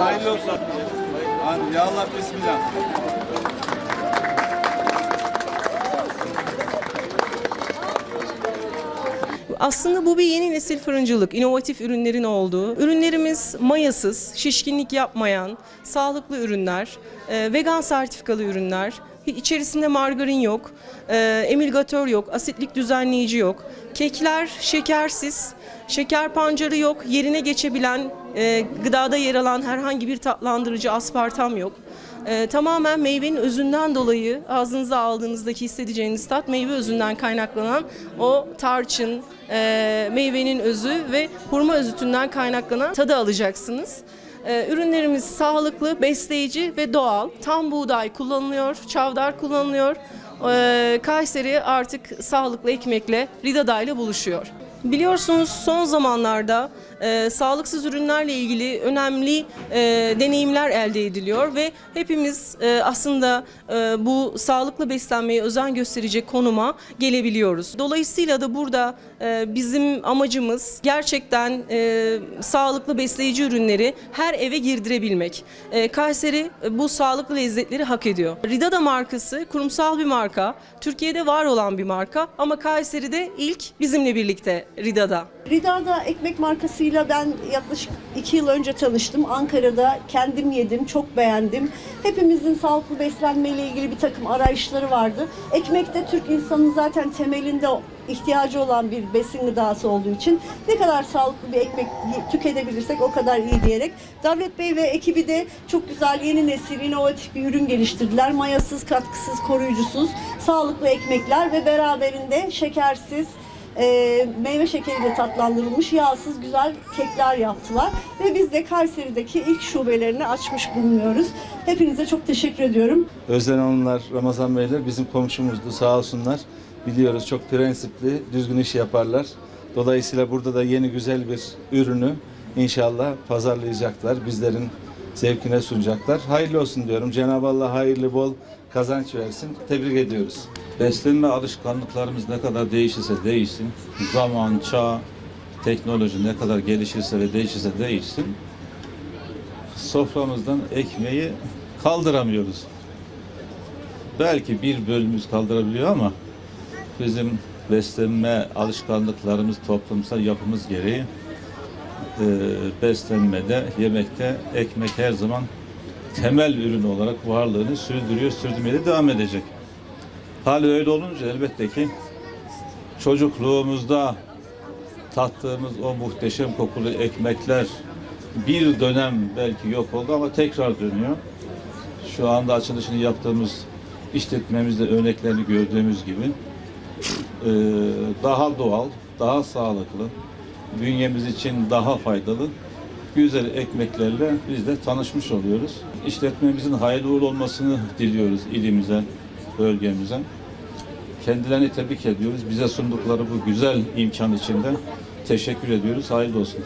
hayırlı olsun. Ya Allah bismillah. Aslında bu bir yeni nesil fırıncılık, inovatif ürünlerin olduğu. Ürünlerimiz mayasız, şişkinlik yapmayan, sağlıklı ürünler, e, vegan sertifikalı ürünler. İçerisinde margarin yok, e, emülgatör yok, asitlik düzenleyici yok. Kekler şekersiz, şeker pancarı yok, yerine geçebilen, e, gıdada yer alan herhangi bir tatlandırıcı aspartam yok. Ee, tamamen meyvenin özünden dolayı ağzınıza aldığınızdaki hissedeceğiniz tat meyve özünden kaynaklanan o tarçın, e, meyvenin özü ve hurma özütünden kaynaklanan tadı alacaksınız. Ee, ürünlerimiz sağlıklı, besleyici ve doğal. Tam buğday kullanılıyor, çavdar kullanılıyor. Ee, Kayseri artık sağlıklı ekmekle, Ridada ile buluşuyor. Biliyorsunuz son zamanlarda e, sağlıksız ürünlerle ilgili önemli e, deneyimler elde ediliyor ve hepimiz e, aslında e, bu sağlıklı beslenmeye özen gösterecek konuma gelebiliyoruz. Dolayısıyla da burada e, bizim amacımız gerçekten e, sağlıklı besleyici ürünleri her eve girdirebilmek. E, Kayseri e, bu sağlıklı lezzetleri hak ediyor. Ridada markası kurumsal bir marka, Türkiye'de var olan bir marka ama Kayseri'de ilk bizimle birlikte Ridada. Rida'da ekmek markasıyla ben yaklaşık iki yıl önce tanıştım. Ankara'da kendim yedim, çok beğendim. Hepimizin sağlıklı beslenmeyle ilgili bir takım arayışları vardı. Ekmek de Türk insanının zaten temelinde ihtiyacı olan bir besin gıdası olduğu için ne kadar sağlıklı bir ekmek tüketebilirsek o kadar iyi diyerek Davlet Bey ve ekibi de çok güzel yeni nesil inovatif bir ürün geliştirdiler. Mayasız, katkısız, koruyucusuz, sağlıklı ekmekler ve beraberinde şekersiz, e, meyve şekeriyle tatlandırılmış yağsız güzel kekler yaptılar. Ve biz de Kayseri'deki ilk şubelerini açmış bulunuyoruz. Hepinize çok teşekkür ediyorum. Özden Hanımlar, Ramazan Beyler bizim komşumuzdu sağ olsunlar. Biliyoruz çok prensipli, düzgün iş yaparlar. Dolayısıyla burada da yeni güzel bir ürünü inşallah pazarlayacaklar. Bizlerin zevkine sunacaklar. Hayırlı olsun diyorum. Cenab-ı Allah hayırlı bol kazanç versin. Tebrik ediyoruz. Beslenme alışkanlıklarımız ne kadar değişirse değişsin, zaman, çağ, teknoloji ne kadar gelişirse ve değişirse değişsin, soframızdan ekmeği kaldıramıyoruz. Belki bir bölümümüz kaldırabiliyor ama bizim beslenme alışkanlıklarımız, toplumsal yapımız gereği e, beslenmede, yemekte ekmek her zaman temel ürün olarak varlığını sürdürüyor, sürdürmeye de devam edecek. Hal öyle olunca elbette ki çocukluğumuzda tattığımız o muhteşem kokulu ekmekler bir dönem belki yok oldu ama tekrar dönüyor. Şu anda açılışını yaptığımız işletmemizde örneklerini gördüğümüz gibi eee, daha doğal, daha sağlıklı, bünyemiz için daha faydalı güzel ekmeklerle biz de tanışmış oluyoruz. İşletmemizin hayırlı uğurlu olmasını diliyoruz ilimize, bölgemize. Kendilerini tebrik ediyoruz. Bize sundukları bu güzel imkan için de teşekkür ediyoruz. Hayırlı olsun.